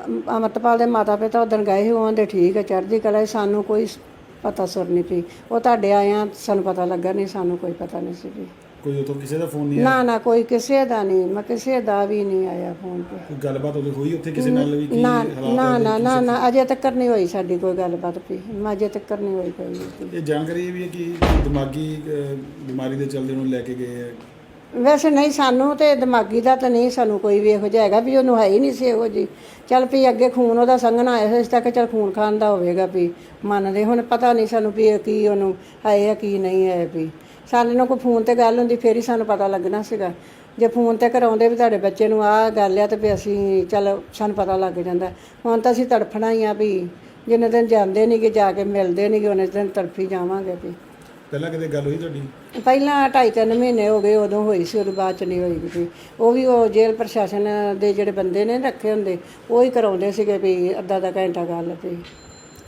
ਅਮ- ਅਮਰਤਪਾਲ ਦੇ ਮਾਤਾ ਪਿਤਾ ਉਦੋਂ ਗਏ ਸੀ ਉਹਨਾਂ ਦੇ ਠੀਕ ਹੈ ਚੜ੍ਹਦੀ ਕਲਾ ਸਾਨੂੰ ਕੋਈ ਪਤਾ ਸੁਰ ਨਹੀਂ ਪਈ। ਉਹ ਤੁਹਾਡੇ ਆਇਆਂ ਸਾਨੂੰ ਪਤਾ ਲੱਗਾ ਨਹੀਂ ਸਾਨੂੰ ਕੋਈ ਪਤਾ ਨਹੀਂ ਸੀ ਵੀ ਕੋਈ ਉਦੋਂ ਕਿਸੇ ਦਾ ਫੋਨ ਨਹੀਂ ਆਇਆ? ਨਾ ਨਾ ਕੋਈ ਕਿਸੇ ਦਾ ਨਹੀਂ ਮੈਂ ਕਿਸੇ ਦਾ ਵੀ ਨਹੀਂ ਆਇਆ ਫੋਨ ਤੇ। ਕੋਈ ਗੱਲਬਾਤ ਉਦੋਂ ਹੋਈ ਉੱਥੇ ਕਿਸੇ ਨਾਲ ਵੀ? ਕੀ ਨਾ ਨਾ ਨਾ ਨਾ ਨਾ ਅਜੇ ਤੱਕ ਨਹੀਂ ਹੋਈ ਸਾਡੀ ਕੋਈ ਗੱਲਬਾਤ ਵੀ ਮੈਂ ਅਜੇ ਤੱਕ ਨਹੀਂ ਹੋਈ ਕੋਈ। ਇਹ ਜਾਣਕਾਰੀ ਇਹ ਵੀ ਹੈ ਕਿ ਦਿਮਾਗੀ ਬਿਮਾਰੀ ਦੇ ਚੱਲਦੇ ਨੂੰ ਲੈ ਕੇ ਗਏ ਹੈ ਵੈਸੇ ਨਹੀਂ ਸਾਨੂੰ ਤੇ ਦਿਮਾਗੀ ਦਾ ਤਾਂ ਨਹੀਂ ਸਾਨੂੰ ਕੋਈ ਵੀ ਇਹੋ ਜਿਹਾ ਹੈਗਾ ਵੀ ਉਹਨੂੰ ਹੈ ਹੀ ਨਹੀਂ ਸੀ ਇਹੋ ਜੀ ਚੱਲ ਵੀ ਅੱਗੇ ਖੂਨ ਉਹਦਾ ਸੰਘਣਾ ਆਇਆ ਸੀ ਇਸ ਤੱਕ ਚੱਲ ਖੂਨ ਖਾਨ ਦਾ ਹੋਵੇਗਾ ਵੀ, ਮੰਨਦੇ ਹੁਣ ਪਤਾ ਨਹੀਂ ਸਾਨੂੰ ਵੀ ਇਹ ਕੀ ਉਹਨੂੰ ਹੈ ਆ, ਕੀ ਨਹੀਂ ਹੈ ਵੀ। ਸਾਡੇ ਨਾਲ ਕੋਈ ਫੋਨ ਤੇ ਗੱਲ ਹੁੰਦੀ ਫੇਰ ਹੀ ਸਾਨੂੰ ਪਤਾ ਲੱਗਣਾ ਸੀਗਾ। ਜੇ ਫੋਨ ਤੇ ਕਰਾਉਂਦੇ ਵੀ ਤੁਹਾਡੇ ਬੱਚੇ ਨੂੰ ਆਹ ਗੱਲ ਆ ਤੇ ਵੀ ਅਸੀਂ ਚੱਲ ਸਾਨੂੰ ਪਤਾ ਲੱਗ ਜਾਂਦਾ। ਹੁਣ ਤਾਂ ਅਸੀਂ ਤੜਫਣਾ ਹੀ ਆ ਵੀ, ਜਿੰਨੇ ਦਿਨ ਜਾਂਦੇ ਨਹੀਂ ਕਿ ਜਾ ਕੇ ਮਿਲਦੇ ਨਹੀਂ ਕਿ ਉਹਨੇ ਦਿਨ ਤੜਫੀ ਜਾਵਾਂਗੇ ਵੀ। ਪਹਿਲਾਂ ਕਦੇ ਗੱਲ ਹੋਈ ਤੁਹਾਡੀ? ਪਹਿਲਾਂ ਢਾਈ ਤਿੰਨ ਮਹੀਨੇ ਹੋ ਗਏ ਉਦੋਂ ਹੋਈ ਸੀ ਉਹਦੇ ਬਾਅਦ ਚ ਨਹੀਂ ਹੋਈ ਵੀ। ਉਹ ਵੀ ਉਹ ਜੇਲ੍ਹ ਪ੍ਰਸ਼ਾਸਨ ਦੇ ਜਿਹੜੇ ਬੰਦੇ ਨੇ ਰੱਖੇ ਹੁੰਦੇ ਉਹ ਹੀ ਕਰਾਉਂਦੇ ਸੀਗੇ ਵੀ ਅੱਧਾ ਅੱਧਾ ਘੰਟਾ ਗੱਲ ਵੀ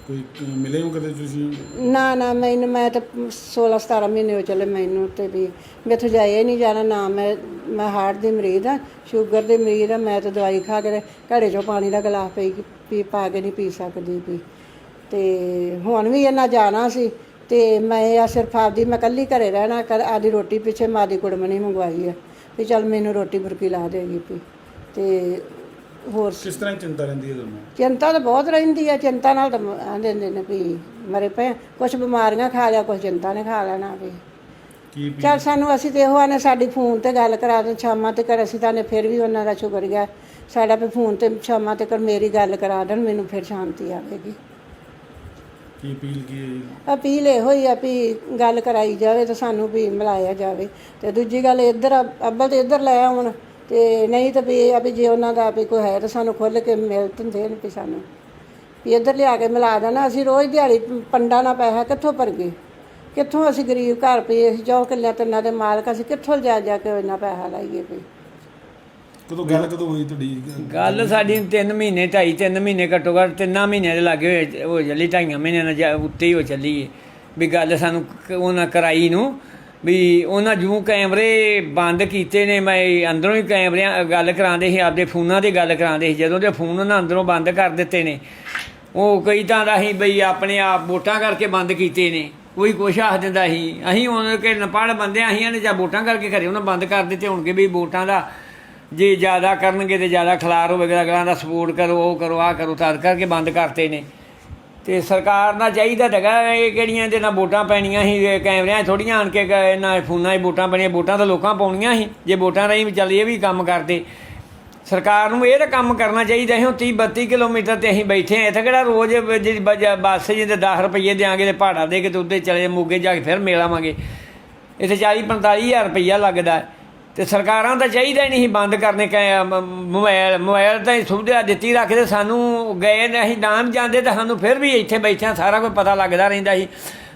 ਕੋਈ ਮਿਲੇ ਹੋ ਕਦੇ ਤੁਸੀਂ? ਨਾ ਨਾ ਮੈਨੂੰ ਮੈਂ ਤਾਂ 16 17 ਮਹੀਨੇ ਹੋ ਚੱਲੇ ਮੈਨੂੰ ਤੇ ਵੀ। ਮੈਥੋਂ ਜਾਇਆ ਹੀ ਨਹੀਂ ਜਾਣਾ ਨਾ ਮੈਂ ਮੈਂ ਹਾਰਟ ਦੀ ਮਰੀਜ਼ ਆ ਸ਼ੂਗਰ ਦੀ ਮਰੀਜ਼ ਆ ਮੈਂ ਤਾਂ ਦਵਾਈ ਖਾ ਕੇ ਤੇ ਘੜੇ ਚੋਂ ਪਾਣੀ ਦਾ ਗਲਾਸ ਪੀ ਪੀ ਪਾ ਕੇ ਨਹੀਂ ਪੀ ਸਕਦੀ ਵੀ। ਤੇ ਹੁਣ ਵੀ ਇਹਨਾਂ ਜਾਣਾ ਸੀ ਤੇ ਮੈਂ ਆ ਸਿਰਫ ਆਪਦੀ ਮੈਂ ਕੱਲੀ ਘਰੇ ਰਹਿਣਾ ਕਰ ਆਦੀ ਰੋਟੀ ਪਿੱਛੇ ਮਾਦੀ ਕੁੜਮਣੀ ਮੰਗਵਾਈ ਆ। ਵੀ ਚੱਲ ਮੈਨੂੰ ਰੋਟੀ ਬੁਰਕੀ ਲਾ ਦੇਗੀ ਵੀ। ਤੇ ਹੋਰ ਕਿਸ ਤਰ੍ਹਾਂ ਦੀ ਚਿੰਤਾ ਰਹਿੰਦੀ ਹੈ ਤੁਹਾਨੂੰ? ਚਿੰਤਾ ਤਾਂ ਬਹੁਤ ਰਹਿੰਦੀ ਆ ਚਿੰਤਾ ਨਾਲ ਤਾਂ ਆਂਦੇ ਨੇ ਵੀ ਮਰੇ ਪਏ ਕੁਝ ਬਿਮਾਰੀਆਂ ਖਾ ਲਿਆ ਕੁਝ ਚਿੰਤਾ ਨੇ ਖਾ ਲੈਣਾ ਵੀ। ਕੀ ਵੀ ਚੱਲ ਸਾਨੂੰ ਅਸੀਂ ਤੇ ਇਹੋ ਆਨੇ ਸਾਡੀ ਫੋਨ ਤੇ ਗੱਲ ਕਰਾ ਦੇ ਸ਼ਾਮਾਂ ਤੇ ਕਰ ਅਸੀਂ ਤਾਂ ਨੇ ਫਿਰ ਵੀ ਉਹਨਾਂ ਦਾ ਸ਼ੁਕਰੀਆ ਸਾਡਾ ਵੀ ਫੋਨ ਤੇ ਸ਼ਾਮਾਂ ਤੇ ਕਰ ਮੇਰੀ ਗੱਲ ਕਰਾ ਦੇਣ ਮੈਨੂੰ ਫਿਰ ਸ਼ਾਂਤੀ ਆਵੇਗੀ। ਕੀ ਅਪੀਲ ਕੀ ਹੈ ਜੀ? ਅਪੀਲ ਇਹੋ ਹੀ ਆ ਵੀ ਗੱਲ ਕਰਾਈ ਜਾਵੇ ਤੇ ਸਾਨੂੰ ਵੀ ਮਿਲਾਇਆ ਜਾਵੇ। ਤੇ ਦੂਜੀ ਗੱਲ ਇੱਧਰ ਆ- ਅੱਬਲ ਤੇ ਇੱਧਰ ਲੈ ਆਉਣ ਤੇ ਨਹੀਂ ਤਾਂ ਵੀ ਇਹ ਆ ਵੀ ਜੇ ਉਹਨਾਂ ਦਾ ਵੀ ਕੋਈ ਹੈ ਤਾਂ ਸਾਨੂੰ ਖੁੱਲ ਕੇ ਮਿਲ ਦਿੰਦੇ ਨੇ ਵੀ ਸਾਨੂੰ। ਵੀ ਇੱਧਰ ਲਿਆ ਕੇ ਮਿਲਾ ਦੇਣਾ, ਅਸੀਂ ਰੋਜ਼ ਦਿਹਾੜੀ ਪੰਡਾ ਨਾ ਪੈਸਾ ਕਿੱਥੋਂ ਭਰਗੇ ਕਿੱਥੋਂ ਅਸੀਂ ਗਰੀਬ ਘਰ ਪਏ ਅਸੀਂ ਜੋ ਕਿੱਲਿਆਂ ਤਿੰਨਾਂ ਦੇ ਮਾਲਕ ਅਸੀਂ ਕਿੱਥੋਂ ਜਾ ਜਾ ਕੇ ਇੰਨਾ ਪੈਸਾ ਲਾਈਏ ਵੀ? ਕਦੋਂ ਗੱਲ ਕਦੋਂ ਹੋਈ ਤੁਹਾਡੀ? ਗੱਲ ਸਾਡੀ 3 ਮਹੀਨੇ, ਢਾਈ 3 ਮਹੀਨੇ ਘੱਟੋ ਘੱਟ ਤਿੰਨਾਂ ਮਹੀਨਿਆਂ ਦੇ ਲਾਗੇ ਹੋਏ ਹੋ ਚੱਲੀ, ਢਾਈਆਂ ਮਹੀਨਿਆਂ ਨਾਲ ਉੱਤੇ ਹੀ ਹੋ ਚੱਲੀ ਵੀ ਗੱਲ ਸਾਨੂੰ ਉਹਨਾਂ ਕਰਾਈ ਨੂੰ, ਵੀ ਉਹਨਾਂ ਜੂ ਕੈਮਰੇ ਬੰਦ ਕੀਤੇ ਨੇ, ਮੈਂ ਅੰਦਰੋਂ ਹੀ ਕੈਮਰਿਆਂ ਗੱਲ ਕਰਾਉਂਦੇ ਸੀ, ਆਪਦੇ ਫੋਨਾਂ ਤੇ ਗੱਲ ਕਰਾਉਂਦੇ ਸੀ। ਜਦੋਂ ਦੇ ਫੋਨ ਉਹਨਾਂ ਅੰਦਰੋਂ ਬੰਦ ਕਰ ਦਿੱਤੇ ਨੇ, ਉਹ ਕਈ ਤਾਂ ਦਾ ਸੀ ਬਈ ਆਪਣੇ ਆਪ ਵੋਟਾਂ ਕਰਕੇ ਬੰਦ ਕੀਤੇ ਨੇ। ਕੋਈ ਕੁਛ ਆਖ ਦਿੰਦਾ ਸੀ। ਅਸੀਂ ਉਹਨਾਂ ਕੇ ਨਪੜ ਬੰਦੇ ਅਸੀਂ ਨੇ ਜਾਂ ਵੋਟਾਂ ਕਰਕੇ ਘਰੇ ਉਹਨਾਂ ਬੰਦ ਕਰ ਦਿੱਤੇ ਹੋਣਗੇ ਵੀ ਵੋਟਾਂ ਦਾ ਜੇ ਜ਼ਿਆਦਾ ਕਰਨਗੇ ਤੇ ਜ਼ਿਆਦਾ ਖਲਾਰ ਹੋਵੇਗਾ, ਅਗਲਾਂ ਦਾ ਸਪੋਰਟ ਕਰੋ, ਉਹ ਕਰੋ ਆ ਕਰੋ, ਤਦ ਕਰਕੇ ਬੰਦ ਕਰਤੇ ਨੇ। ਤੇ ਸਰਕਾਰ ਦਾ ਚਾਹੀਦਾ ਹੈਗਾ, ਇਹ ਕਿਹੜੀਆਂ ਇਹਦੇ ਨਾਲ ਵੋਟਾਂ ਪੈਣੀਆਂ ਸੀ, ਇਹ ਕੈਮਰਿਆਂ ਥੋੜੀਆਂ ਆਣ ਕੇ ਇਹਨਾਂ ਫੋਨਾਂ 'ਚ ਵੋਟਾਂ ਪੈਣੀਆਂ, ਵੋਟਾਂ ਤਾਂ ਲੋਕਾਂ ਪਾਉਣੀਆਂ ਸੀ। ਜੇ ਵੋਟਾਂ ਰਹੀ ਵੀ ਚੱਲ ਇਹ ਵੀ ਕੰਮ ਕਰਦੇ। ਸਰਕਾਰ ਨੂੰ ਇਹ ਤਾਂ ਕੰਮ ਕਰਨਾ ਚਾਹੀਦਾ ਸੀ, ਹੁਣ 30 32 ਕਿਲੋਮੀਟਰ ਤੇ ਅਸੀਂ ਬੈਠੇ ਆ ਇੱਥੇ ਕਿਹੜਾ ਰੋਜ਼ ਬ- ਜਿਹੜੀ ਬੱਸ ਜਿਹਦੇ 10 ਰੁਪਏ ਦੇਾਂਗੇ ਤੇ ਭਾੜਾ ਦੇ ਕੇ ਤੇ ਉੱਤੇ ਚਲੇ ਮੋਗੇ ਜਾ ਕੇ ਫਿਰ ਮੇਲ ਆਵਾਂਗੇ। ਇੱਥੇ 40 45000 ਰੁਪਈਆ ਲੱਗਦਾ। ਹੈ। ਤੇ ਸਰਕਾਰਾਂ ਤਾਂ ਚਾਹੀਦਾ ਹੀ ਨਹੀਂ ਬੰਦ ਕਰਨੇ, ਕੈ ਮ- ਮੋਬਾਈਲ ਮੋਬਾਈਲ ਤਾਂ ਹੀ ਸੁਵਿਧਾ ਦਿੱਤੀ ਰੱਖਦੇ ਸਾਨੂੰ ਗਏ ਨੇ, ਅਸੀਂ ਨਾਮ ਜਾਂਦੇ ਤਾਂ ਸਾਨੂੰ ਫਿਰ ਵੀ ਇੱਥੇ ਬੈਠਿਆਂ ਸਾਰਾ ਕੁਝ ਪਤਾ ਲੱਗਦਾ ਰਹਿੰਦਾ ਸੀ।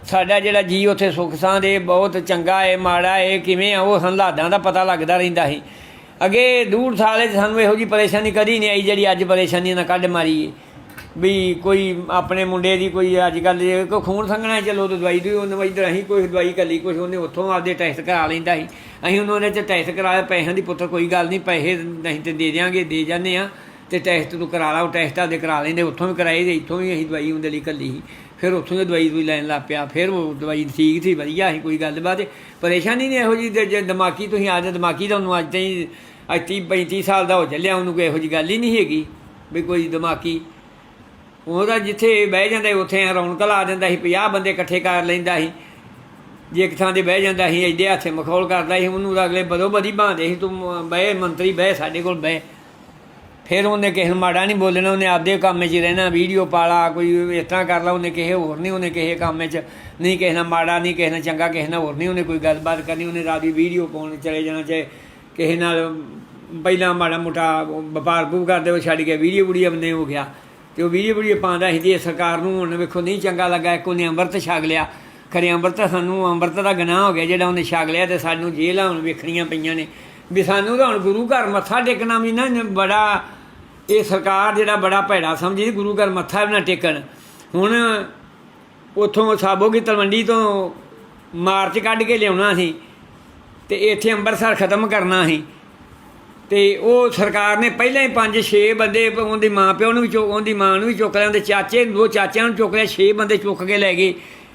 ਸਾਡਾ ਜਿਹੜਾ ਜੀ ਉੱਥੇ ਸੁੱਖ ਸਾਂ ਦੇ ਬਹੁਤ ਚੰਗਾ ਹੈ ਮਾੜਾ ਏ, ਕਿਵੇਂ ਆ, ਉਹ ਹਾਲਾਤਾਂ ਦਾ ਪਤਾ ਲੱਗਦਾ ਰਹਿੰਦਾ ਸੀ। ਅੱਗੇ ਦੂਰ ਸਾਲੇ 'ਚ ਸਾਨੂੰ ਇਹੋ ਜੀ ਪਰੇਸ਼ਾਨੀ ਕਦੀ ਨਹੀਂ ਆਈ ਜਿਹੜੀ ਅੱਜ ਪਰੇਸ਼ਾਨੀ ਨਾਲ ਕੱਢ ਮਾਰੀ ਹੈ ਵੀ ਕੋਈ ਆਪਣੇ ਮੁੰਡੇ ਦੀ ਕੋਈ ਅੱਜ ਕੱਲ ਕੋਈ ਖੂਨ ਸੰਘਣਾ ਚਲੋ ਤੇ ਦਵਾਈ ਦੀ ਉਹਨੇ ਇੱਧਰ ਅਸੀਂ ਕੋਈ ਦਵਾਈ ਕੱਲੀ ਕੁਝ ਉਹਨੇ ਉੱਥੋਂ ਆਪਦੇ ਟੈਸਟ ਕਰਾ ਲੈਂਦਾ ਸੀ। ਅਸੀਂ ਉਹਨਾਂ ਨੇ 'ਚ ਟੈਸਟ ਕਰਾਇਆ, ਪੈਸਿਆਂ ਦੀ ਪੁੱਤਰ ਕੋਈ ਗੱਲ ਨਹੀਂ, ਪੈਸੇ ਨਹੀਂ ਤੇ ਦੇ ਦਿਆਂਗੇ, ਦੇ ਜਾਂਦੇ ਆ ਤੇ ਟੈਸਟ ਤੂੰ ਕਰਾ ਲਾ, ਉਹ ਟੈਸਟ ਆਪਦੇ ਕਰਾ ਲੈਂਦੇ, ਉੱਥੋਂ ਵੀ ਕਰਾਏ ਤੇ ਇੱਥੋਂ ਵੀ ਅਸੀਂ ਦਵਾਈ ਉਹਦੇ ਲਈ ਕੱਲੀ ਸੀ। ਫਿਰ ਉੱਥੋਂ ਦੀ ਦਵਾਈ ਦੂਈ ਲੈਣ ਲੱਗ ਪਿਆ, ਫਿਰ ਉਹ ਦਵਾਈ ਠੀਕ ਸੀ, ਵਧੀਆ ਸੀ, ਕੋਈ ਗੱਲਬਾਤ ਪਰੇਸ਼ਾਨੀ ਨਹੀਂ ਇਹੋ ਜੀ ਜੇ ਦਿਮਾਗੀ ਤੁਸੀਂ ਆ ਜਾ ਦਿਮਾਗੀ ਦਾ ਉਹਨੂੰ ਅੱਜ ਤਾਈਂ, ਅੱਜ ਤੀਹ 35 ਸਾਲ ਦਾ ਹੋ ਚੱਲਿਆ, ਉਹਨੂੰ ਕੋਈ ਇਹੋ ਜੀ ਗੱਲ ਹੀ ਨਹੀਂ ਹੈਗੀ ਵੀ ਕੋਈ ਦਿਮਾਗੀ ਉਹਦਾ ਜਿੱਥੇ ਬਹਿ ਜਾਂਦਾ ਉੱਥੇ ਰੌਣਕ ਲਾ ਦਿੰਦਾ ਸੀ 50 ਬੰਦੇ ਇਕੱਠੇ ਕਰ ਲੈਂਦਾ ਸੀ। ਜੇ ਇੱਕ ਥਾਂ ਤੇ ਬਹਿ ਜਾਂਦਾ ਸੀ, ਐਡੇ ਹੱਥੇ ਮਖੌਲ ਕਰਦਾ ਸੀ, ਉਹਨੂੰ ਤਾਂ ਅਗਲੇ ਬਦੋ ਬਦੀ ਬਾਂਦੇ ਸੀ, ਤੂੰ ਮ- ਬਹਿ, ਮੰਤਰੀ ਬਹਿ, ਸਾਡੇ ਕੋਲ ਬਹਿ। ਫਿਰ ਉਹਨੇ ਕਿਸੇ ਨੂੰ ਮਾੜਾ ਨਹੀਂ ਬੋਲਣਾ, ਉਹਨੇ ਆਪਦੇ ਕੰਮ 'ਚ ਰਹਿਣਾ, ਵੀਡੀਓ ਪਾਲਾ, ਕੋਈ ਇਸ ਤਰ੍ਹਾਂ ਕਰ ਲਾ, ਉਹਨੇ ਕਿਸੇ ਹੋਰ ਨਹੀਂ ਉਹਨੇ ਕਿਸੇ ਕੰਮ 'ਚ ਨਹੀਂ, ਕਿਸੇ ਨਾਲ ਮਾੜਾ ਨਹੀਂ, ਕਿਸੇ ਨਾਲ ਚੰਗਾ, ਕਿਸੇ ਨਾਲ ਹੋਰ ਨਹੀਂ, ਉਹਨੇ ਕੋਈ ਗੱਲਬਾਤ ਕਰਨੀ, ਉਹਨੇ ਰਾਦੀ ਵੀਡੀਓ ਪਾਉਣ ਚਲੇ ਜਾਣਾ, ਚਾਹੇ ਕਿਸੇ ਨਾਲ ਪਹਿਲਾਂ ਮਾੜਾ ਮੋਟਾ ਵਪਾਰ ਪੂ ਕਰਦੇ ਉਹ ਛੱਡ ਕੇ ਵੀਡੀਓ ਵੀਡੀਓ ਬੰਦੇ ਹੋ ਗਿਆ। ਤੇ ਉਹ ਵੀਡੀਓ ਵੀਡੀਓ ਪਾਉਂਦਾ ਸੀ ਤੇ ਸਰਕਾਰ ਨੂੰ ਹੁਣ ਵੇਖੋ ਨਹੀਂ ਚੰਗਾ ਲੱਗਾ, ਇੱਕ ਉਹਨੇ ਅੰਮ੍ਰਿਤ ਛਕ ਲਿਆ। ਖਰੇ ਅੰਮ੍ਰਿਤ ਸਾਨੂੰ ਅੰਮ੍ਰਿਤ ਦਾ ਗੁਨਾਹ ਹੋ ਗਿਆ ਜਿਹੜਾ ਉਹਨੇ ਛਕ ਲਿਆ ਤੇ ਸਾਨੂੰ ਜੇਲ੍ਹਾਂ ਹੁਣ ਵੇਖਣੀਆਂ ਪਈਆਂ ਨੇ। ਵੀ ਸਾਨੂੰ ਤਾਂ ਹੁਣ ਗੁਰੂ ਘਰ ਮੱਥਾ ਟੇਕਣਾ ਵੀ ਨਾ ਬੜਾ, ਇਹ ਸਰਕਾਰ ਜਿਹੜਾ ਬੜਾ ਭੈੜਾ ਸਮਝੀ, ਗੁਰੂ ਘਰ ਮੱਥਾ ਵੀ ਨਾ ਟੇਕਣ। ਹੁਣ ਉਥੋਂ ਸਾਬੋ ਕੀ ਤਲਵੰਡੀ ਤੋਂ ਮਾਰਚ ਕੱਢ ਕੇ ਲਿਆਉਣਾ ਸੀ ਤੇ ਇੱਥੇ ਅੰਮ੍ਰਿਤਸਰ ਖਤਮ ਕਰਨਾ ਸੀ। ਤੇ ਉਹ ਸਰਕਾਰ ਨੇ ਪਹਿਲਾਂ ਹੀ 5-6 ਬੰਦੇ ਉਹਦੇ ਮਾਂ ਪਿਓ ਨੂੰ ਵੀ ਚੁੱਕ, ਉਹਦੀ ਮਾਂ ਨੂੰ ਵੀ ਚੁੱਕ ਲਿਆ, ਉਹਦੇ ਚਾਚੇ ਦੋ ਚਾਚਿਆਂ ਨੂੰ ਚੁੱਕ ਲਿਆ 6 ਬੰਦੇ ਚੁੱਕ ਕੇ ਲੈ ਗਏ।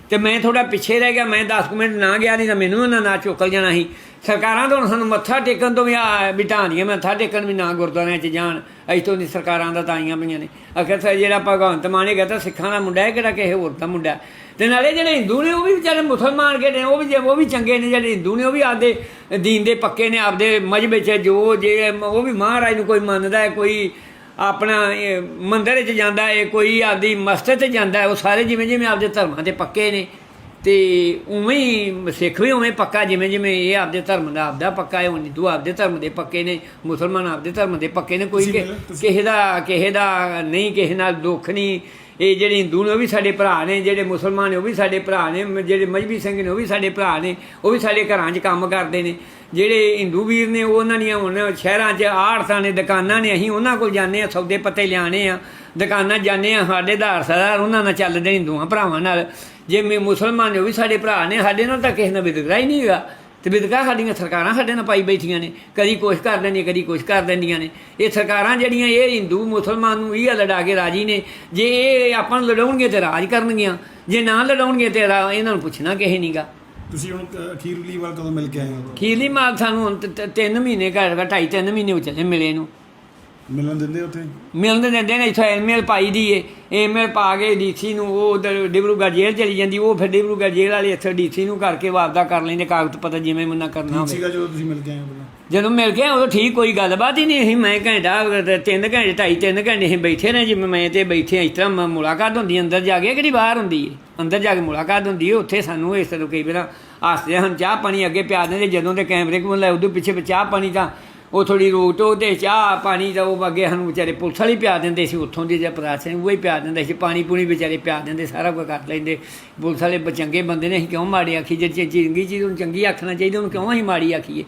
ਤੇ ਮੈਂ ਥੋੜਾ ਪਿੱਛੇ ਰਹਿ ਗਿਆ, ਮੈਂ 10 ਮਿੰਟ ਨਾ ਗਿਆ ਨਹੀਂ ਤਾਂ ਮੈਨੂੰ ਉਹਨਾਂ ਨਾ ਚੁੱਕ ਜਾਣਾ ਸੀ। ਸਰਕਾਰਾਂ ਤਾਂ ਹੁਣ ਸਾਨੂੰ ਮੱਥਾ ਟੇਕਣ ਤੋਂ ਵੀ ਆ ਬਿਠਾਉਂਦੀਆਂ ਮੱਥਾ ਟੇਕਣ ਵੀ ਨਾ ਗੁਰਦੁਆਰਿਆਂ 'ਚ ਜਾਣ। ਇੱਥੋਂ ਦੀ ਸਰਕਾਰਾਂ ਦਾ ਤਾਈਆਂ ਪਈਆਂ ਨੇ। ਅਖਰ ਸਾ ਜਿਹੜਾ ਭਗਵੰਤ ਮਾਨ ਹੈਗਾ ਤਾਂ ਸਿੱਖਾਂ ਦਾ ਮੁੰਡਾ ਹੈ, ਕਿਹੜਾ ਕਿਸੇ ਹੋਰ ਦਾ ਮੁੰਡਾ ਹੈ। ਤੇ ਨਾਲੇ ਜਿਹੜੇ ਹਿੰਦੂ ਨੇ, ਉਹ ਵੀ ਵਿਚਾਰੇ ਮੁਸਲਮਾਨ ਕੇ ਨੇ? ਉਹ ਵੀ ਉਹ ਵੀ ਚੰਗੇ ਨੇ। ਜਿਹੜੇ ਹਿੰਦੂ ਨੇ, ਉਹ ਵੀ ਆਪਦੇ ਦੀਨ ਦੇ ਪੱਕੇ ਨੇ, ਆਪਦੇ ਮਜਬੇ 'ਚ ਜੋ ਜੇ ਉਹ ਵੀ ਮਹਾਰਾਜ ਨੂੰ ਕੋਈ ਮੰਨਦਾ ਹੈ, ਕੋਈ ਆਪਣਾ, ਇਹ ਮੰਦਿਰ 'ਚ ਜਾਂਦਾ ਹੈ, ਕੋਈ ਆਪਦੀ ਮਸਜਿਦ 'ਚ ਜਾਂਦਾ ਹੈ, ਉਹ ਸਾਰੇ ਜਿਵੇਂ ਜਿਵੇਂ ਆਪਦੇ ਧਰਮਾਂ ਤੇ ਪੱਕੇ ਨੇ। ਤੇ ਉਵੇਂ ਹੀ ਸਿੱਖ ਵੀ ਉਵੇਂ ਪੱਕਾ ਜਿਵੇਂ ਜਿਵੇਂ ਇਹ ਆਪਦੇ ਧਰਮ ਦਾ ਆਪਦਾ ਪੱਕਾ ਹੈ ਉਹ ਹਿੰਦੂ ਆਪਦੇ ਧਰਮ ਦੇ ਪੱਕੇ ਨੇ ਮੁਸਲਮਾਨ ਆਪਦੇ ਧਰਮ ਦੇ ਪੱਕੇ ਨੇ ਕੋਈ ਕਿਸੇ ਦਾ ਕਿਸੇ ਦਾ ਨਹੀਂ ਕਿਸੇ ਨਾਲ ਦੁੱਖ ਨਹੀਂ। ਇਹ ਜਿਹੜੇ ਹਿੰਦੂ ਨੇ ਉਹ ਵੀ ਸਾਡੇ ਭਰਾ ਨੇ ਜਿਹੜੇ ਮੁਸਲਮਾਨ ਨੇ ਉਹ ਵੀ ਸਾਡੇ ਭਰਾ ਨੇ ਜਿਹੜੇ ਮਜਬੀ ਸਿੰਘ ਨੇ ਉਹ ਵੀ ਸਾਡੇ ਭਰਾ ਨੇ ਉਹ ਵੀ ਸਾਡੇ ਘਰਾਂ 'ਚ ਕੰਮ ਕਰਦੇ ਨੇ। ਜਿਹੜੇ ਹਿੰਦੂ ਵੀਰ ਨੇ ਉਹ ਉਹਨਾਂ ਦੀਆਂ ਹੁਣ ਸ਼ਹਿਰਾਂ 'ਚ ਆੜਤਾਂ ਨੇ ਦੁਕਾਨਾਂ ਨੇ ਅਸੀਂ ਉਹਨਾਂ ਕੋਲ ਜਾਂਦੇ ਆ ਸੌਦੇ ਪੱਤੇ ਲਿਆਣੇ ਆ ਦੁਕਾਨਾਂ ਜਾਂਦੇ ਆ ਸਾਡੇ ਆਧਾਰ ਸਾਰਾ ਉਹਨਾਂ ਨਾਲ ਚੱਲਦੇ ਹਿੰਦੂਆਂ ਭਰਾਵਾਂ ਨਾਲ। ਜੇ ਮੇ ਮੁਸਲਮਾਨ ਉਹ ਵੀ ਸਾਡੇ ਭਰਾ ਨੇ ਸਾਡੇ ਨਾਲ ਤਾਂ ਕਿਸੇ ਨਾਲ ਵਿਤਕਰਾ ਹੀ ਨਹੀਂ ਹੈਗਾ ਤੇ ਵਿਦਕਾ ਸਾਡੀਆਂ ਸਰਕਾਰਾਂ ਸਾਡੇ ਨਾਲ ਪਾਈ ਬੈਠੀਆਂ ਨੇ। ਕਦੀ ਕੁਛ ਕਰ ਦਿੰਦੀਆਂ ਕਦੀ ਕੁਛ ਕਰ ਦਿੰਦੀਆਂ ਨੇ। ਇਹ ਸਰਕਾਰਾਂ ਜਿਹੜੀਆਂ ਇਹ ਹਿੰਦੂ ਮੁਸਲਮਾਨ ਨੂੰ ਇਹ ਲੜਾ ਕੇ ਰਾਜੀ ਨੇ। ਜੇ ਇਹ ਆਪਾਂ ਨੂੰ ਲੜਾਉਣਗੇ ਤੇ ਰਾਜ ਕਰਨਗੀਆਂ। ਜੇ ਨਾ ਲੜਾਉਣਗੇ ਤੇ ਇਹਨਾਂ ਨੂੰ ਪੁੱਛਣਾ ਕਿਸੇ ਨਹੀਂਗਾ। ਤੁਸੀਂ ਹੁਣ ਅਖੀਰਲੀ ਵਾਰ ਕਦੋਂ ਮਿਲ ਕੇ ਆਏ ਹੋ? ਖੀਰਲੀ ਮਾਲ ਸਾਨੂੰ ਹੁਣ ਤਿੰਨ ਮਹੀਨੇ ਘੱਟ ਘੱਟ ਤਿੰਨ ਮਹੀਨੇ ਹੋ ਚੱਲੇ ਮਿਲੇ ਨੂੰ। ਮਿਲਣ ਦਿੰਦੇ ਉੱਥੇ? ਮਿਲਣ ਦੇ ਦਿੰਦੇ ਨੇ ਇੱਥੇ ਈਮੇਲ ਪਾਈ ਦੀ ਏ। ਈਮੇਲ ਪਾ ਕੇ ਡੀਸੀ ਨੂੰ ਉਹ ਉਧਰ ਡਿਬਰੂਗੜ੍ਹ ਜੇਲ੍ਹ ਚਲੀ ਜਾਂਦੀ ਉਹ ਫਿਰ ਡਿਬਰੂਗੜ੍ਹ ਜੇਲ੍ਹ ਵਾਲੇ ਇੱਥੇ ਡੀਸੀ ਨੂੰ ਕਰਕੇ ਵਾਪਦਾ ਕਰ ਲੈਂਦੇ ਕਾਗਜ਼ ਪਤਾ ਜਿਵੇਂ ਮੁੰਨਾ ਕਰਨਾ ਠੀਕ ਹੋਵੇ। ਸੀਗਾ ਜਦੋਂ ਤੁਸੀਂ ਮਿਲ ਕੇ ਆਏ ਹੋ ਪਹਿਲਾਂ? ਜਦੋਂ ਮਿਲ ਗਿਆ ਉਦੋਂ ਠੀਕ ਕੋਈ ਗੱਲਬਾਤ ਹੀ ਨਹੀਂ ਸੀ। ਮੈਂ ਘੰਟਾ ਤਿੰਨ ਘੰਟੇ ਢਾਈ ਤਿੰਨ ਘੰਟੇ ਅਸੀਂ ਬੈਠੇ ਨੇ ਜਿਵੇਂ ਮੈਂ ਤੇ ਬੈਠੇ ਹਾਂ, ਇਸ ਤਰ੍ਹਾਂ ਮ- ਮੁਲਾਕਾਤ ਹੁੰਦੀ ਹੈ, ਅੰਦਰ ਜਾ ਕੇ ਕਿਹੜੀ ਬਾਹਰ ਹੁੰਦੀ ਹੈ ਅੰਦਰ ਜਾ ਕੇ ਮੁਲਾਕਾਤ ਹੁੰਦੀ ਹੈ ਉੱਥੇ ਸਾਨੂੰ ਇਸ ਤਰ੍ਹਾਂ ਕਈ ਵਾਰ ਆਸਤੇ ਹਨ ਚਾਹ ਪਾਣੀ ਅੱਗੇ ਪਿਆ ਦਿੰਦੇ। ਜਦੋਂ ਦੇ ਕੈਮਰੇ ਕੋਲ ਲੈ ਉਦੋਂ ਪਿੱਛੇ ਪਿੱਛੇ ਚਾਹ ਪਾਣੀ ਤਾਂ ਉਹ ਥੋੜੀ ਰੋਕ ਟੋਕ ਤੇ ਚਾਹ ਪਾਣੀ ਦਾ ਉਹ ਅੱਗੇ ਸਾਨੂੰ ਵਿਚਾਰੇ ਪੁਲਿਸ ਵਾਲੇ ਪਿਆ ਦਿੰਦੇ ਸੀ, ਉੱਥੋਂ ਦੀ ਜਾਂ ਪ੍ਰਾਸ਼ਨ ਉਹ ਹੀ ਪਿਆ ਦਿੰਦੇ ਸੀ, ਪਾਣੀ ਪੂਣੀ ਵਿਚਾਰੇ ਪਿਆ ਦਿੰਦੇ, ਸਾਰਾ ਕੁਝ ਕਰ ਲੈਂਦੇ। ਪੁਲਿਸ ਵਾਲੇ ਚੰਗੇ ਬੰਦੇ ਨੇ, ਅਸੀਂ ਕਿਉਂ ਮਾੜੀ ਆਖੀ? ਜੇ ਚੰਗੀ ਚੀਜ਼ ਨੂੰ ਚੰਗੀ ਆਖਣਾ ਚਾਹੀਦਾ, ਉਹਨੂੰ ਕਿਉਂ ਅਸੀਂ ਮਾੜੀ ਆਖੀਏ?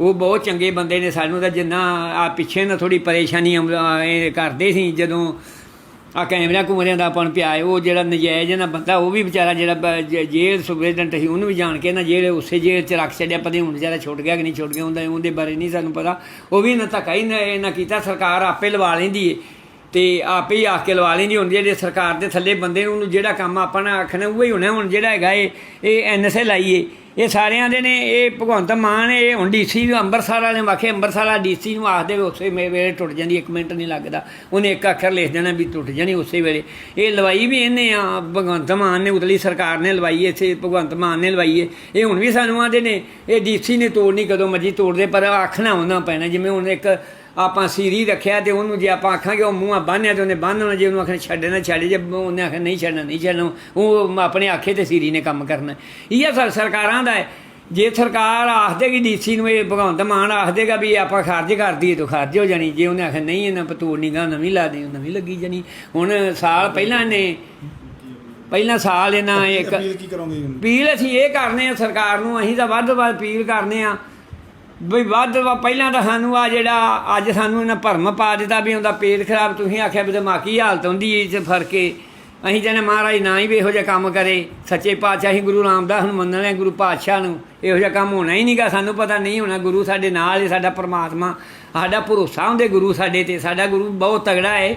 ਉਹ ਬਹੁਤ ਚੰਗੇ ਬੰਦੇ ਨੇ ਸਾਨੂੰ ਤਾਂ ਜਿੰਨਾ ਆ ਪਿੱਛੇ ਨਾ ਥੋੜੀ ਪਰੇਸ਼ਾਨੀ ਕਰਦੇ ਸੀ, ਜਦੋਂ ਆ ਕੈਮਰਿਆਂ ਕੁਮਰਿਆਂ ਦਾ ਆਪਣ ਪਿਆ ਉਹ ਜਿਹੜਾ ਨਜਾਇਜ਼ ਨਾ ਬੰਦਾ, ਉਹ ਵੀ ਵਿਚਾਰਾ ਜਿਹੜਾ ਬ- ਜ- ਜੇਲ੍ਹ ਸੁਪਰਡੈਂਟ ਸੀ, ਉਹਨੂੰ ਵੀ ਜਾਣ ਕੇ ਨਾ ਜੇਲ੍ਹ, ਉਸੇ ਜੇਲ੍ਹ ਚ ਰੱਖ ਛੱਡਿਆ, ਪਤਾ ਨਹੀਂ ਹੁਣ ਵਿਚਾਰਾ ਛੁੱਟ ਗਿਆ ਕਿ ਨਹੀਂ ਛੁੱਟ ਗਿਆ ਹੁੰਦਾ ਉਹਦੇ ਬਾਰੇ ਨਹੀਂ ਸਾਨੂੰ ਪਤਾ। ਉਹ ਵੀ ਨਾ ਧੱਕਾ ਹੀ ਨਾ ਨਾ ਕੀਤਾ, ਸਰਕਾਰ ਆਪੇ ਲਵਾ ਲੈਂਦੀ ਏ। ਤੇ ਆਪੇ ਹੀ ਆ ਕੇ ਲਵਾ ਲੈਂਦੀ ਹੁੰਦੀ ਜਿਹੜੇ ਸਰਕਾਰ ਦੇ ਥੱਲੇ ਬੰਦੇ ਨੂੰ, ਉਹਨੂੰ ਜਿਹੜਾ ਕੰਮ ਆਪਾਂ ਨੇ ਆਖਣਾ, ਉਹ ਹੀ ਹੋਣਾ, ਹੁਣ ਜਿਹੜਾ ਹੈਗਾ ਇਹ ਇਹ ਐਨਐਸਏ ਲਾਈਏ ਇਹ ਸਾਰਿਆਂ ਦੇ ਨੇ, ਇਹ ਭਗਵੰਤ ਮਾਨ ਇਹ ਹੁਣ ਡੀਸੀ ਨੂੰ ਅੰਮ੍ਰਿਤਸਰ ਵਾਲੇ ਵਾਖੇ ਅੰਮ੍ਰਿਤਸਰ ਵਾਲਾ ਡੀਸੀ ਨੂੰ ਆਖਦੇ ਵੀ ਉਸੇ ਵੇਲੇ ਟੁੱਟ ਜਾਂਦੀ, ਇੱਕ ਮਿੰਟ ਨਹੀਂ ਲੱਗਦਾ। ਉਹਨੇ ਇੱਕ ਅੱਖਰ ਲਿਖ ਦੇਣਾ ਵੀ ਟੁੱਟ ਜਾਣੀ ਉਸੇ ਵੇਲੇ। ਇਹ ਲਵਾਈ ਵੀ ਇਹਨੇ ਆ, ਭਗਵੰਤ ਮਾਨ ਨੇ ਉਤਲੀ ਸਰਕਾਰ ਨੇ ਲਵਾਈ ਇੱਥੇ ਭਗਵੰਤ ਮਾਨ ਨੇ ਲਵਾਈ ਹੈ ਇਹ ਹੁਣ ਵੀ ਸਾਨੂੰ ਆਂਦੇ ਨੇ, ਇਹ ਡੀਸੀ ਨੇ ਤੋੜਨੀ ਕਦੋਂ ਮਰਜ਼ੀ ਤੋੜਦੇ ਪਰ ਆਖਣਾ ਉਹਨਾਂ ਪੈਣਾ, ਜਿਵੇਂ ਹੁਣ ਇੱਕ ਆਪਾਂ ਸੀਰੀ ਰੱਖਿਆ ਤੇ ਉਹਨੂੰ ਜੇ ਆਪਾਂ ਆਖਾਂਗੇ ਉਹ ਮੂੰਹਾਂ ਬੰਨਿਆ ਤੇ ਉਹਨੇ ਬੰਨਣਾ ਜੇ ਉਹਨੂੰ ਆਖਣਾ ਛੱਡਣਾ ਛੱਡ ਜੇ ਉਹਨੇ ਆਖਣਾ ਨਹੀਂ ਛੱਡਣਾ ਨਹੀਂ ਛੱਡਣਾ ਉਹ ਆਪਣੇ ਆਖੇ ਤੇ ਸੀਰੀ ਨੇ ਕੰਮ ਕਰਨਾ। ਇਹ ਸਰ ਸਰਕਾਰਾਂ ਦਾ ਹੈ। ਜੇ ਸਰਕਾਰ ਆਖ ਦੇਗੀ ਡੀਸੀ ਨੂੰ ਇਹ ਭਗਵੰਤ ਮਾਨ ਆਖ ਦੇਗਾ ਵੀ ਆਪਾਂ ਖਾਰਜ ਕਰ ਦਈਏ ਤਾਂ ਖਾਰਜ ਹੋ ਜਾਣੀ। ਜੇ ਉਹਨੇ ਆਖਿਆ ਨਹੀਂ ਇਹਨਾਂ ਪਤੂੜ ਨਹੀਂ ਗਾ ਨਵੀਂ ਲਾ ਦੇ ਨਵੀਂ ਲੱਗੀ ਜਾਣੀ। ਹੁਣ ਸਾਲ ਪਹਿਲਾਂ ਨੇ ਪਹਿਲਾਂ ਸਾਲ ਇਹਨਾਂ ਇੱਕ ਅਪੀਲ ਕੀ ਕਰੋਗੇ ਹੁਣ? ਅਪੀਲ ਅਸੀਂ ਇਹ ਕਰਨੇ ਆ ਸਰਕਾਰ ਨੂੰ ਅਸੀਂ ਤਾਂ ਵੱਧ ਤੋਂ ਵੱਧ ਅਪੀਲ ਕਰਨੇ ਆ। ਵੀ ਵੱਧ ਤੋਂ ਪਹਿਲਾਂ ਤਾਂ ਸਾਨੂੰ ਆ ਜਿਹੜਾ, ਅੱਜ ਸਾਨੂੰ ਇਹਨਾਂ ਭਰਮ ਪਾ ਦਿੱਤਾ ਵੀ ਉਹਦਾ ਪੇਟ ਖਰਾਬ, ਤੁਸੀਂ ਆਖਿਆ ਵੀ ਦਿਮਾਗੀ ਹਾਲਤ ਹੁੰਦੀ ਏ ਚ ਫ਼ਰਕ ਏ। ਅਸੀਂ ਕਹਿੰਦੇ ਮਹਾਰਾਜ ਨਾ ਹੀ ਵੀ ਇਹੋ ਜਿਹਾ ਕੰਮ ਕਰੇ। ਸੱਚੇ ਪਾਤਸ਼ਾਹ ਹੀ ਗੁਰੂ ਰਾਮਦਾਸ ਨੂੰ ਮੰਨਣਾ ਗੁਰੂ ਪਾਤਸ਼ਾਹ ਨੂੰ ਇਹੋ ਜਿਹਾ ਕੰਮ ਹੋਣਾ ਹੀ ਨਹੀਂਗਾ ਸਾਨੂੰ ਪਤਾ ਨਹੀਂ ਹੋਣਾ, ਗੁਰੂ ਸਾਡੇ ਨਾਲ ਹੈ ਸਾਡਾ ਪਰਮਾਤਮਾ, ਸਾਡਾ ਭਰੋਸਾ ਹੁੰਦੇ ਗੁਰੂ ਸਾਡੇ ਤੇ, ਸਾਡਾ ਗੁਰੂ ਬਹੁਤ ਤਗੜਾ ਹੈ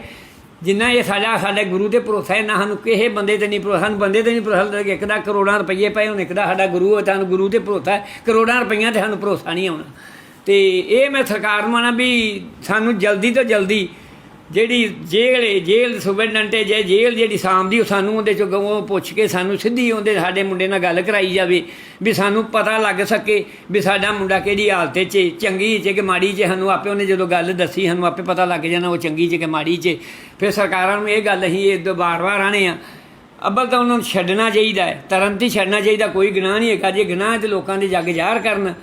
ਜਿੰਨਾ ਇਹ ਸਾਡਾ ਸਾਡੇ ਗੁਰੂ ਤੇ ਭਰੋਸਾ ਹੈ, ਨਾ ਸਾਨੂੰ ਕਿਸੇ ਬੰਦੇ ਤੇ ਨਹੀਂ ਭਰੋਸਾ, ਸਾਨੂੰ ਬੰਦੇ ਤੇ ਨਹੀਂ ਭਰੋਸਾ ਇੱਕ ਦਾ ਕਰੋੜਾਂ ਰੁਪਏ ਪਏ ਹੁਣ, ਇੱਕ ਦਾ ਸਾਡਾ ਗੁਰੂ ਹੈ ਤੁਹਾਨੂੰ ਗੁਰੂ ਤੇ ਭਰੋਸਾ ਹੈ। ਕਰੋੜਾਂ ਰੁਪਈਆਂ ਤੇ ਸਾਨੂੰ ਭਰੋਸਾ ਨਹੀਂ ਆਉਣਾ। ਤੇ ਇਹ ਮੈਂ ਸਰਕਾਰ ਨੂੰ ਆਣਾ ਵੀ ਸਾਨੂੰ ਜਲਦੀ ਤੋਂ ਜਲਦੀ ਜਿਹੜੀ ਜੇਲ੍ਹ ਜੇਲ੍ਹ ਸੁਬਰਡੈਂਟੇ ਜੇ ਜੇਲ੍ਹ ਜਿਹੜੀ ਸਾਂਭਦੀ ਉਹ ਸਾਨੂੰ ਉਹਦੇ ਚੋਂ ਉਹ ਪੁੱਛ ਕੇ ਸਾਨੂੰ ਸਿੱਧੀ ਉਹਦੇ ਸਾਡੇ ਮੁੰਡੇ ਨਾਲ ਗੱਲ ਕਰਾਈ ਜਾਵੇ ਵੀ ਸਾਨੂੰ ਪਤਾ ਲੱਗ ਸਕੇ ਵੀ ਸਾਡਾ ਮੁੰਡਾ ਕਿਹੜੀ ਹਾਲਤ 'ਚ ਚੰਗੀ 'ਚ ਕਿ ਮਾੜੀ 'ਚ ਸਾਨੂੰ ਆਪੇ ਉਹਨੇ ਜਦੋਂ ਗੱਲ ਦੱਸੀ, ਸਾਨੂੰ ਆਪੇ ਪਤਾ ਲੱਗ ਜਾਣਾ ਉਹ ਚੰਗੀ 'ਚ ਕਿ ਮਾੜੀ 'ਚ ਫਿਰ ਸਰਕਾਰਾਂ ਨੂੰ ਇਹ ਗੱਲ ਅਸੀਂ ਇਹ ਦੋ ਵਾਰ-ਵਾਰ ਆਣੇ ਆ। ਅੱਬਲ ਤਾਂ ਉਹਨਾਂ ਨੂੰ ਛੱਡਣਾ ਚਾਹੀਦਾ ਹੈ ਤੁਰੰਤ ਹੀ ਛੱਡਣਾ ਚਾਹੀਦਾ, ਕੋਈ ਗੁਨਾਹ ਨਹੀਂ ਹੈਗਾ। ਜੇ ਗੁਨਾਹ ਹੈ ਤੇ ਲੋਕਾਂ ਦੇ ਜੱਗ ਜ਼ਾਹਰ ਕਰਨ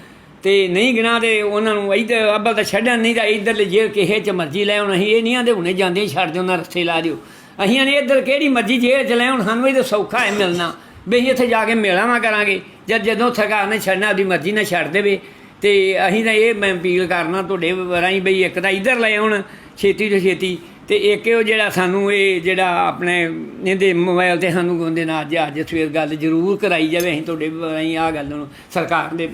ਤੇ ਨਹੀਂ ਗਿਣਾ ਤੇ ਉਹਨਾਂ ਨੂੰ ਇੱਧਰ ਅੱਬਲ ਤਾਂ ਛੱਡਣ ਨਹੀਂ ਤਾਂ ਇੱਧਰ ਜੇ ਕਿਸੇ ਚ ਮਰਜ਼ੀ ਲੈ ਆਉਣ, ਅਸੀਂ ਇਹ ਨਹੀਂ ਆਂਦੇ ਹੁਣੇ ਜਾਂਦੇ ਹੀ, ਛੱਡ ਦਿਓ ਨਾ ਰਸਤੇ ਲਾ ਦਿਓ। ਅਸੀਂ ਨੇ ਇੱਧਰ ਕਿਹੜੀ ਮਰਜ਼ੀ ਜੇਲ੍ਹ ਚ ਲੈ ਆਉਣ, ਸਾਨੂੰ ਇਹ ਤਾਂ ਸੌਖਾ ਹੈ ਮਿਲਣਾ। ਵੀ ਅਸੀਂ ਇੱਥੇ ਜਾ ਕੇ ਮਿਲਾਵਾਂ ਕਰਾਂਗੇ। ਜਦ ਜਦੋਂ ਸਰਕਾਰ ਨੇ ਛੱਡਣਾ, ਆਪਦੀ ਮਰਜ਼ੀ ਨਾਲ ਛੱਡ ਦੇਵੇ। ਤੇ ਅਸੀਂ ਤਾਂ ਇਹ ਮੈਂ ਅਪੀਲ ਕਰਨਾ ਤੁਹਾਡੇ ਰਾਹੀਂ ਬਈ ਇੱਕ ਤਾਂ ਇੱਧਰ ਲੈ ਆਉਣ, ਛੇਤੀ ਤੋਂ ਛੇਤੀ। ਤੇ ਇੱਕ ਉਹ ਜਿਹੜਾ ਸਾਨੂੰ ਇਹ ਜਿਹੜਾ ਆਪਣੇ ਇਹਦੇ ਮੋਬਾਈਲ ਤੇ ਸਾਨੂੰ ਉਹਦੇ ਨਾ ਅੱਜ ਅੱਜ ਸਵੇਰ ਗੱਲ ਜ਼ਰੂਰ ਕਰਾਈ ਜਾਵੇ। ਅਸੀਂ ਤੁਹਾਡੇ ਰਾਹੀਂ ਆ ਗੱਲ ਨੂੰ ਸਰਕਾਰ ਦੇ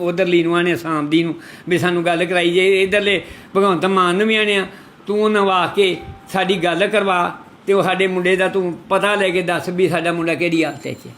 ਉਧਰਲੀ ਨੂੰ ਆਣੇ ਆਸਾਮ ਦੀ ਨੂੰ, ਵੀ ਸਾਨੂੰ ਗੱਲ ਕਰਾਈ ਜੇ ਇਧਰਲੇ ਭਗਵੰਤ ਮਾਨ ਨੂੰ ਵੀ ਆਣਿਆ ਤੂੰ ਨਵਾ ਕੇ ਸਾਡੀ ਗੱਲ ਕਰਵਾ ਤੇ ਉਹ ਸਾਡੇ ਮੁੰਡੇ ਦਾ ਤੂੰ ਪਤਾ ਲੈ ਕੇ ਦੱਸ ਵੀ ਸਾਡਾ ਮੁੰਡਾ ਕਿਹੜੀ ਹਾਲਤ 'ਚ ਹੈ